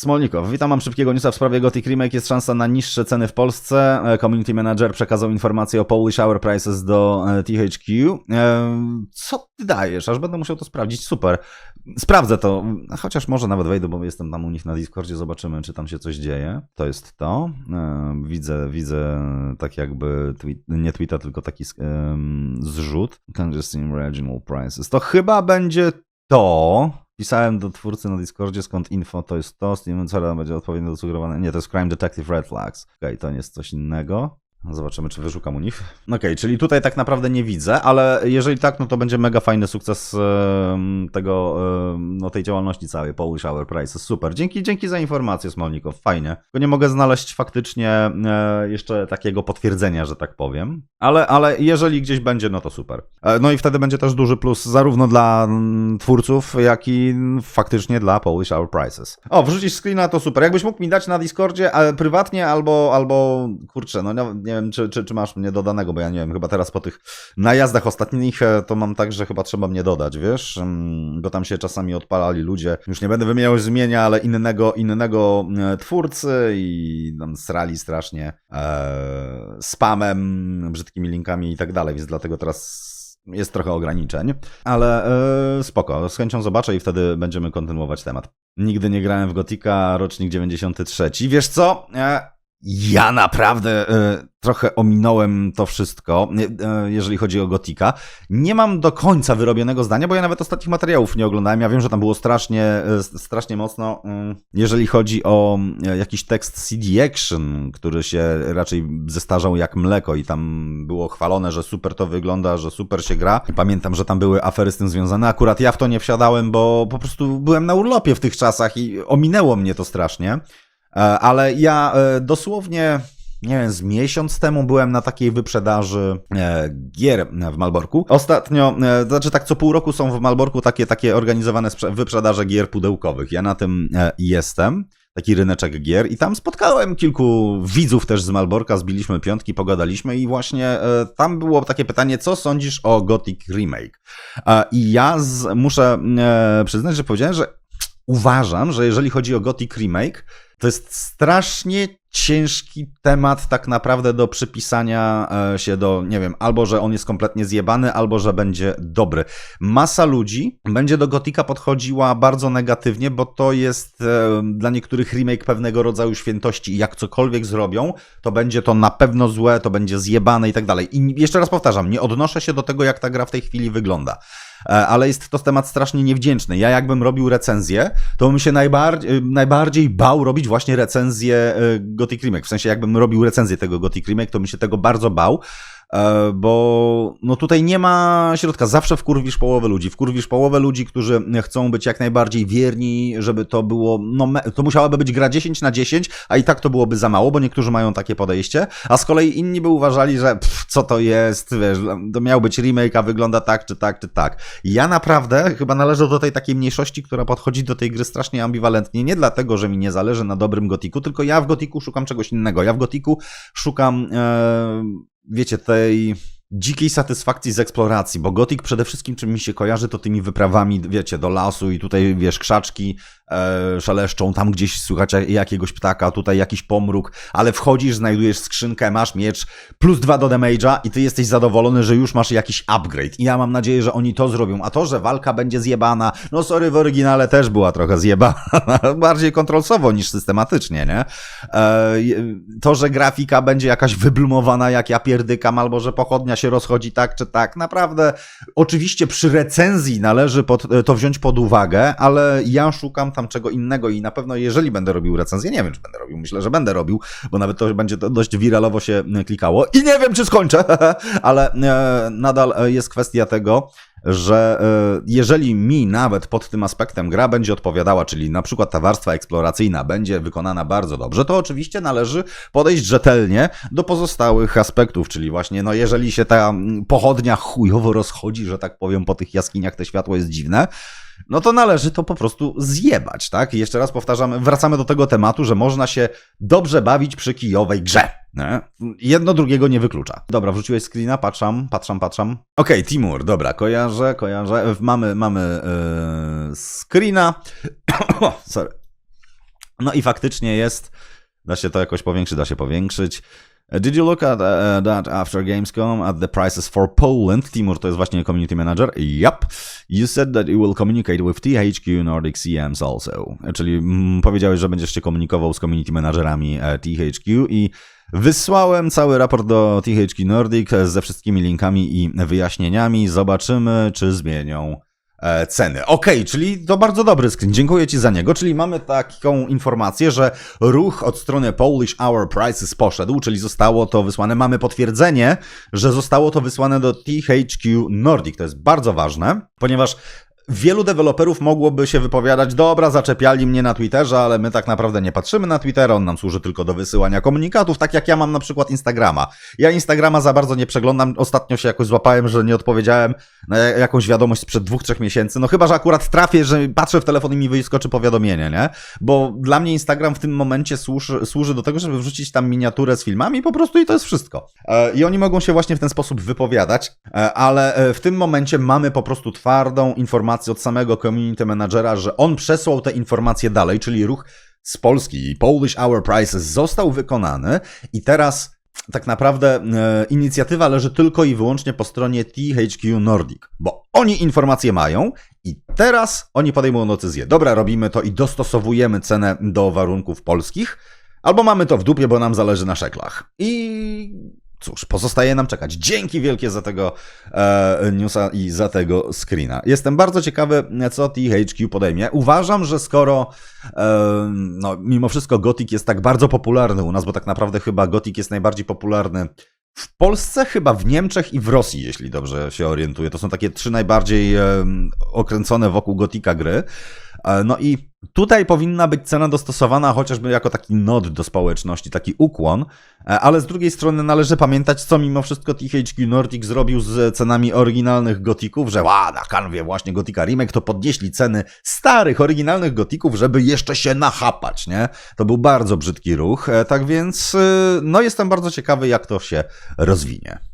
Smolnikow, witam, mam szybkiego newsa w sprawie Gothic Remake. Jest szansa na niższe ceny w Polsce. E, Community Manager przekazał informację o Polish Hour Prices do e, THQ. E, Co ty dajesz? Aż będę musiał to sprawdzić. Super. Sprawdzę to, chociaż może nawet wejdę, bo jestem tam u nich na Discordzie, zobaczymy, czy tam się coś dzieje. To jest to. Widzę, widzę tak jakby, tweet, nie tweeta, tylko taki zrzut. Congesting Regional Prices. To chyba będzie to. Pisałem do twórcy na Discordzie, skąd info to jest to. Steven Cera będzie odpowiednio dosugerowane. Nie, to jest Crime Detective Red Flags. Okej, to nie jest coś innego. Zobaczymy, czy wyszukam u nich. Okej, czyli tutaj tak naprawdę nie widzę, ale jeżeli tak, no to będzie mega fajny sukces tego, no tej działalności całej Polish Hour Prices. Super. Dzięki, dzięki za informację, Smolnikow. Fajnie. Tylko nie mogę znaleźć faktycznie e, jeszcze takiego potwierdzenia, że tak powiem. Ale, ale jeżeli gdzieś będzie, no to super. E, no i wtedy będzie też duży plus zarówno dla mm, twórców, jak i faktycznie dla Polish Hour Prices. O, wrzucić screena to super. Jakbyś mógł mi dać na Discordzie ale prywatnie albo, albo kurczę, no nie, nie wiem, czy, czy, czy masz mnie dodanego, bo ja nie wiem, chyba teraz po tych najazdach ostatnich e, to mam tak, że chyba trzeba mnie dodać, wiesz, Mm, bo tam się czasami odpalali ludzie, już nie będę wymieniał zmienia, ale innego, innego e, twórcy i tam srali strasznie e, spamem, brzydkimi linkami i tak dalej, więc dlatego teraz jest trochę ograniczeń, ale e, spoko, z chęcią zobaczę i wtedy będziemy kontynuować temat. Nigdy nie grałem w Gotika, rocznik 93. Wiesz co? Ja naprawdę e, trochę ominąłem to wszystko, e, jeżeli chodzi o Gotika. Nie mam do końca wyrobionego zdania, bo ja nawet ostatnich materiałów nie oglądałem. Ja wiem, że tam było strasznie, e, strasznie mocno, mm, jeżeli chodzi o jakiś tekst CD Action, który się raczej zestarzał jak mleko i tam było chwalone, że super to wygląda, że super się gra. Pamiętam, że tam były afery z tym związane. Akurat ja w to nie wsiadałem, bo po prostu byłem na urlopie w tych czasach i ominęło mnie to strasznie. E, Ale ja e, dosłownie, nie wiem, z miesiąc temu byłem na takiej wyprzedaży e, gier w Malborku. Ostatnio, znaczy tak co pół roku są w Malborku takie, takie organizowane wyprzedaże gier pudełkowych. Ja na tym jestem. Taki ryneczek gier i tam spotkałem kilku widzów też z Malborka, zbiliśmy piątki, pogadaliśmy i właśnie e, tam było takie pytanie, co sądzisz o Gothic Remake? I ja z, muszę przyznać, że powiedziałem, że uważam, że jeżeli chodzi o Gothic Remake, to jest strasznie ciężki temat tak naprawdę do przypisania e, się do, nie wiem, albo że on jest kompletnie zjebany, albo że będzie dobry. Masa ludzi będzie do Gotika podchodziła bardzo negatywnie, bo to jest e, dla niektórych remake pewnego rodzaju świętości i jak cokolwiek zrobią, to będzie to na pewno złe, to będzie zjebane i tak dalej. I jeszcze raz powtarzam, nie odnoszę się do tego, jak ta gra w tej chwili wygląda. E, ale jest to temat strasznie niewdzięczny. Ja jakbym robił recenzję, to bym się najbardziej, y, najbardziej bał robić właśnie recenzję y, Gothic Remake. W sensie jakbym robił recenzję tego Gothic Remake, to bym się tego bardzo bał. E, Bo no tutaj nie ma środka. Zawsze wkurwisz połowę ludzi. Wkurwisz połowę ludzi, którzy chcą być jak najbardziej wierni, żeby to było. No, to musiałaby być gra 10 na 10, a i tak to byłoby za mało, bo niektórzy mają takie podejście. A z kolei inni by uważali, że pff, co to jest, wiesz, to miał być remake, a wygląda tak, czy tak, czy tak. Ja naprawdę chyba należę do tej takiej mniejszości, która podchodzi do tej gry strasznie ambiwalentnie. Nie dlatego, że mi nie zależy na dobrym gotiku, tylko ja w gotiku szukam czegoś innego. Ja w gotiku szukam, e, wiecie, tej dzikiej satysfakcji z eksploracji, bo gotik przede wszystkim czym mi się kojarzy, to tymi wyprawami, wiecie, do lasu i tutaj, wiesz, krzaczki e, szeleszczą, tam gdzieś słychać jakiegoś ptaka, tutaj jakiś pomruk, ale wchodzisz, znajdujesz skrzynkę, masz miecz, plus dwa do damage'a i ty jesteś zadowolony, że już masz jakiś upgrade. I ja mam nadzieję, że oni to zrobią. A to, że walka będzie zjebana, no sorry, w oryginale też była trochę zjebana. Bardziej kontrolsowo niż systematycznie, nie? E, to, że grafika będzie jakaś wyblumowana jak ja pierdykam, albo że pochodnia się rozchodzi tak czy tak, naprawdę oczywiście przy recenzji należy pod, to wziąć pod uwagę, ale ja szukam tam czego innego i na pewno jeżeli będę robił recenzję, nie wiem czy będę robił, myślę, że będę robił, bo nawet to będzie to dość wiralowo się klikało. I nie wiem czy skończę, ale e, nadal e, jest kwestia tego, że e, jeżeli mi nawet pod tym aspektem gra będzie odpowiadała, czyli na przykład ta warstwa eksploracyjna będzie wykonana bardzo dobrze, to oczywiście należy podejść rzetelnie do pozostałych aspektów, czyli właśnie, no jeżeli się ta mm, pochodnia chujowo rozchodzi, że tak powiem, po tych jaskiniach te światło jest dziwne, no to należy to po prostu zjebać, tak? I jeszcze raz powtarzamy, wracamy do tego tematu, że można się dobrze bawić przy kijowej grze. Nie? Jedno drugiego nie wyklucza. Dobra, wrzuciłeś screena, patrzam, patrzam, patrzam. Okej, Timur, dobra, kojarzę, kojarzę. Mamy, mamy yy, screena. Sorry. No i faktycznie jest, da się to jakoś powiększyć, da się powiększyć. Did you look at uh, that after Gamescom at the prices for Poland? Timur to jest właśnie community manager. Yup. You said that you will communicate with THQ Nordic CMs also. Czyli mm, powiedziałeś, że będziesz się komunikował z community managerami e, THQ i wysłałem cały raport do THQ Nordic ze wszystkimi linkami i wyjaśnieniami. Zobaczymy, czy zmienią e, ceny. Okej, czyli to bardzo dobry screen. Dziękuję Ci za niego. Czyli mamy taką informację, że ruch od strony Polish Hour Prices poszedł, czyli zostało to wysłane. Mamy potwierdzenie, że zostało to wysłane do THQ Nordic. To jest bardzo ważne, ponieważ Wielu deweloperów mogłoby się wypowiadać, dobra, zaczepiali mnie na Twitterze, ale my tak naprawdę nie patrzymy na Twittera, on nam służy tylko do wysyłania komunikatów, tak jak ja mam na przykład Instagrama. Ja Instagrama za bardzo nie przeglądam, ostatnio się jakoś złapałem, że nie odpowiedziałem na jakąś wiadomość sprzed dwóch, trzech miesięcy, no chyba, że akurat trafię, że patrzę w telefon i mi wyskoczy powiadomienie, nie? Bo dla mnie Instagram w tym momencie służy, służy do tego, żeby wrzucić tam miniaturę z filmami po prostu i to jest wszystko. E, I oni mogą się właśnie w ten sposób wypowiadać, e, ale e, w tym momencie mamy po prostu twardą informację od samego community managera, że on przesłał te informacje dalej, czyli ruch z Polski, Polish Hour Prices został wykonany i teraz tak naprawdę e, inicjatywa leży tylko i wyłącznie po stronie THQ Nordic, bo oni informacje mają i teraz oni podejmą decyzję. Dobra, robimy to i dostosowujemy cenę do warunków polskich, albo mamy to w dupie, bo nam zależy na szeklach. I Cóż, pozostaje nam czekać. Dzięki wielkie za tego e, newsa i za tego screena. Jestem bardzo ciekawy, co THQ podejmie. Uważam, że skoro e, no, mimo wszystko Gothic jest tak bardzo popularny u nas, bo tak naprawdę chyba Gothic jest najbardziej popularny w Polsce, chyba w Niemczech i w Rosji, jeśli dobrze się orientuję. To są takie trzy najbardziej e, okręcone wokół Gotika gry. E, no i tutaj powinna być cena dostosowana chociażby jako taki nod do społeczności, taki ukłon, e, ale z drugiej strony należy pamiętać, co mimo wszystko THQ Nordic zrobił z cenami oryginalnych gotików, że ła, na kanwie właśnie Gotika Remake to podnieśli ceny starych, oryginalnych gotików, żeby jeszcze się nachapać, nie? To był bardzo brzydki ruch, e, tak więc no jestem bardzo ciekawy, jak to się rozwinie.